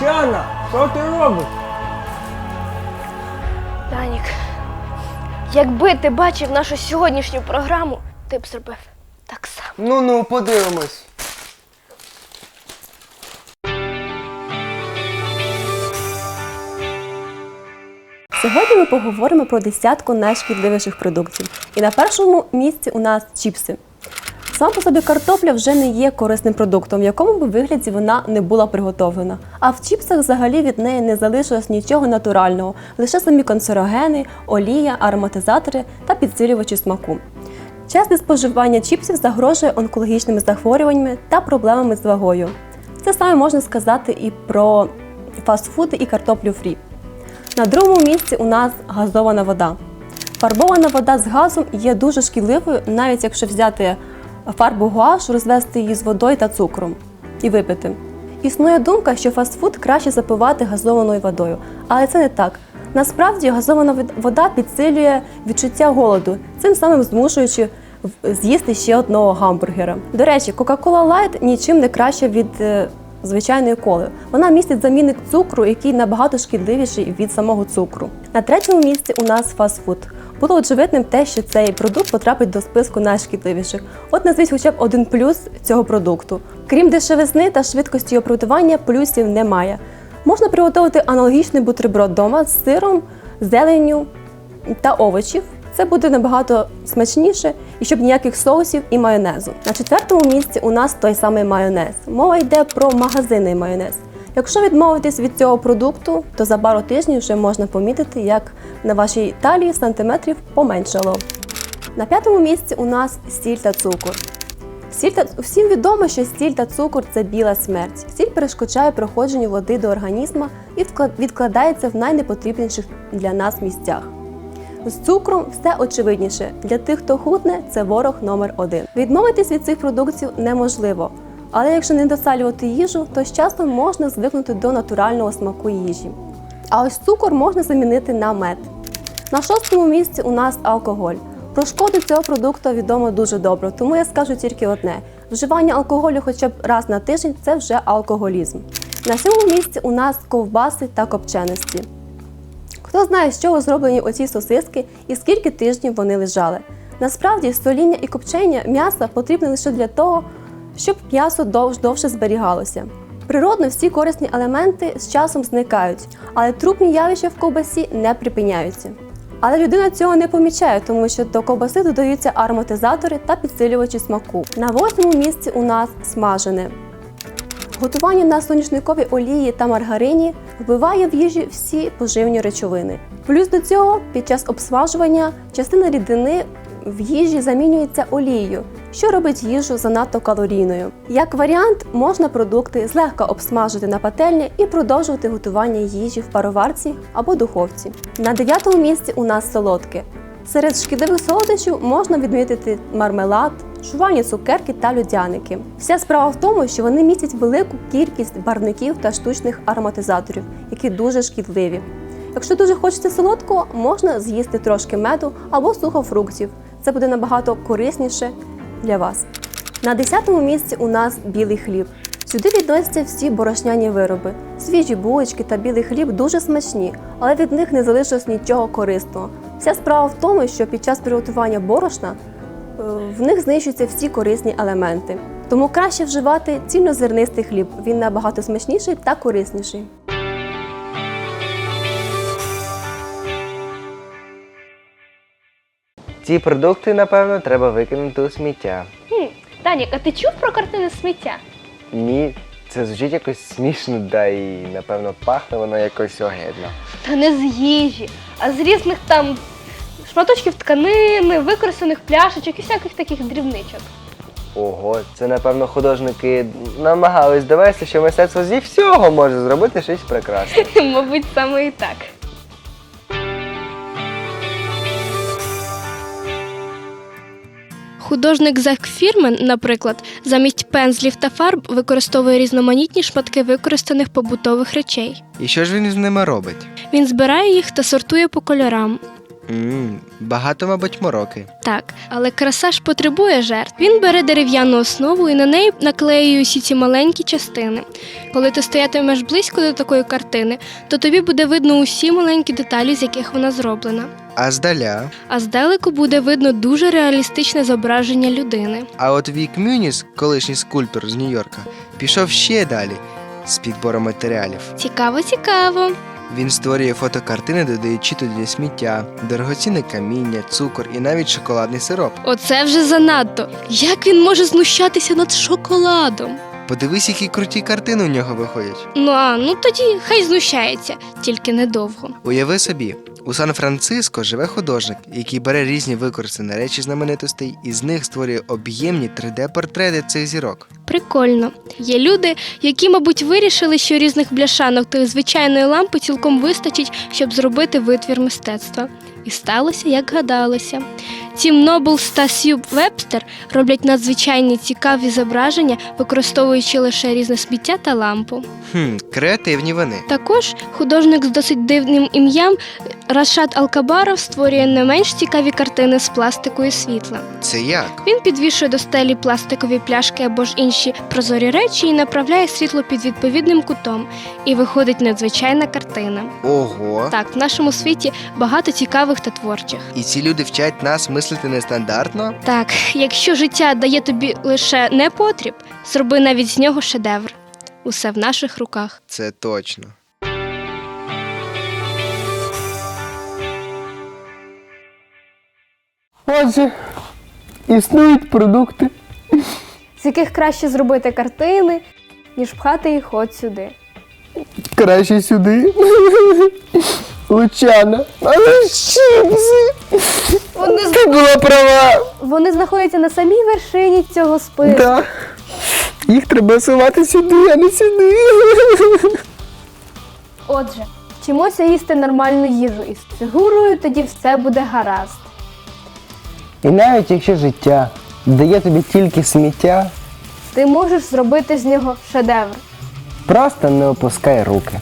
Лучана, що ти робиш? Данік, якби ти бачив нашу сьогоднішню програму, ти б зробив так само. Ну ну, подивимось. Сьогодні ми поговоримо про десятку найшкідливіших продуктів. І на першому місці у нас чіпси. Сам по собі картопля вже не є корисним продуктом, в якому би вигляді вона не була приготовлена. А в чіпсах взагалі від неї не залишилось нічого натурального, лише самі канцерогени, олія, ароматизатори та підсилювачі смаку. Часте споживання чіпсів загрожує онкологічними захворюваннями та проблемами з вагою. Це саме можна сказати і про фастфуди і картоплю фрі. На другому місці у нас газована вода. Фарбована вода з газом є дуже шкідливою, навіть якщо взяти фарбу гуаш, розвести її з водою та цукром і випити. Існує думка, що фастфуд краще запивати газованою водою, але це не так. Насправді газована вода підсилює відчуття голоду, цим самим змушуючи з'їсти ще одного гамбургера. До речі, Coca-Cola Light нічим не краще від е, звичайної коли. Вона містить замінник цукру, який набагато шкідливіший від самого цукру. На третьому місці у нас фастфуд. Було очевидним те, що цей продукт потрапить до списку найшкідливіших. От назвіть хоча б один плюс цього продукту. Крім дешевизни та швидкості його приготування, плюсів немає. Можна приготувати аналогічний бутерброд вдома з сиром, зеленню та овочів. Це буде набагато смачніше і щоб ніяких соусів і майонезу. На четвертому місці у нас той самий майонез. Мова йде про магазинний майонез. Якщо відмовитись від цього продукту, то за пару тижнів вже можна помітити, як на вашій талії сантиметрів поменшало. На п'ятому місці у нас сіль та цукор. Сіль та всім відомо, що сіль та цукор це біла смерть. Сіль перешкоджає проходженню води до організму і відкладається в найнепотрібніших для нас місцях. З цукром все очевидніше. Для тих, хто худне, це ворог номер один. Відмовитись від цих продуктів неможливо. Але якщо не досалювати їжу, то з часом можна звикнути до натурального смаку їжі. А ось цукор можна замінити на мед. На шостому місці у нас алкоголь. Про шкоду цього продукту відомо дуже добре, тому я скажу тільки одне: вживання алкоголю хоча б раз на тиждень це вже алкоголізм. На сьомому місці у нас ковбаси та копченості. Хто знає, з чого зроблені оці сосиски і скільки тижнів вони лежали. Насправді, соління і копчення м'яса потрібне лише для того, щоб м'ясо довж довше зберігалося. Природно всі корисні елементи з часом зникають, але трупні явища в ковбасі не припиняються. Але людина цього не помічає, тому що до ковбаси додаються ароматизатори та підсилювачі смаку. На восьмому місці у нас смажене. Готування на соняшниковій олії та маргарині вбиває в їжі всі поживні речовини. Плюс до цього, під час обсмажування частина рідини в їжі замінюється олією, що робить їжу занадто калорійною. Як варіант, можна продукти злегка обсмажити на пательні і продовжувати готування їжі в пароварці або духовці. На дев'ятому місці у нас солодке. Серед шкідливих солодощів можна відмітити мармелад, жувальні цукерки та людяники. Вся справа в тому, що вони містять велику кількість барвників та штучних ароматизаторів, які дуже шкідливі. Якщо дуже хочеться солодкого, можна з'їсти трошки меду або сухофруктів. Це буде набагато корисніше для вас. На 10-му місці у нас білий хліб. Сюди відносяться всі борошняні вироби. Свіжі булочки та білий хліб дуже смачні, але від них не залишилось нічого корисного. Вся справа в тому, що під час приготування борошна е, в них знищуються всі корисні елементи. Тому краще вживати цільнозернистий хліб. Він набагато смачніший та корисніший. Ці продукти, напевно, треба викинути у сміття. Хм, Данік, а ти чув про картини сміття? Ні, це звучить якось смішно, да і напевно пахне воно якось огидно. Та не з їжі, а з різних там шматочків тканини, використаних пляшечок і всяких таких дрібничок. Ого, це напевно художники намагались довести, що мистецтво зі всього може зробити щось прекрасне. Мабуть, саме і так. Художник Зак Фірмен, наприклад, замість пензлів та фарб використовує різноманітні шматки використаних побутових речей. І що ж він з ними робить? Він збирає їх та сортує по кольорам. М багато, мабуть, мороки. Так, але краса ж потребує жертв. Він бере дерев'яну основу і на неї наклеює усі ці маленькі частини. Коли ти стоятимеш близько до такої картини, то тобі буде видно усі маленькі деталі, з яких вона зроблена. А здаля. А здалеку буде видно дуже реалістичне зображення людини. А от Вік Мюніс, колишній скульптор з Нью-Йорка, пішов ще далі з підбором матеріалів. Цікаво, цікаво. Він створює фотокартини, додаючи туди сміття, дорогоцінне каміння, цукор і навіть шоколадний сироп. Оце вже занадто. Як він може знущатися над шоколадом? Подивись, які круті картини у нього виходять. Ну а ну тоді хай знущається, тільки недовго. Уяви собі, у Сан-Франциско живе художник, який бере різні використані речі знаменитостей і з них створює об'ємні 3D-портрети цих зірок. Прикольно. Є люди, які, мабуть, вирішили, що різних бляшанок та звичайної лампи цілком вистачить, щоб зробити витвір мистецтва. І сталося, як гадалося. Тім Нобелс та Сью Вебстер роблять надзвичайні цікаві зображення, використовуючи лише різне сміття та лампу. Хм, креативні вони. Також художник з досить дивним ім'ям Рашад Алкабаров створює не менш цікаві картини з пластику і світла. Це як? Він підвішує до стелі пластикові пляшки або ж інші прозорі речі і направляє світло під відповідним кутом. І виходить надзвичайна картина. Ого! Так, в нашому світі багато цікавих та творчих. І ці люди вчать нас мислити нестандартно? Так, якщо життя дає тобі лише непотріб, зроби навіть з нього шедевр. Усе в наших руках. Це точно. Отже, існують продукти. З яких краще зробити картини, ніж пхати їх от сюди. Краще сюди. Лучана. Але чіпси. Вони, з- Ти була права. вони знаходяться на самій вершині цього списку. Да. Їх треба сувати сюди, а не сюди. Отже, вчимося їсти нормальну їжу і з фігурою тоді все буде гаразд. І навіть якщо життя дає тобі тільки сміття, Ти можеш зробити з нього шедевр. просто не опускай руки.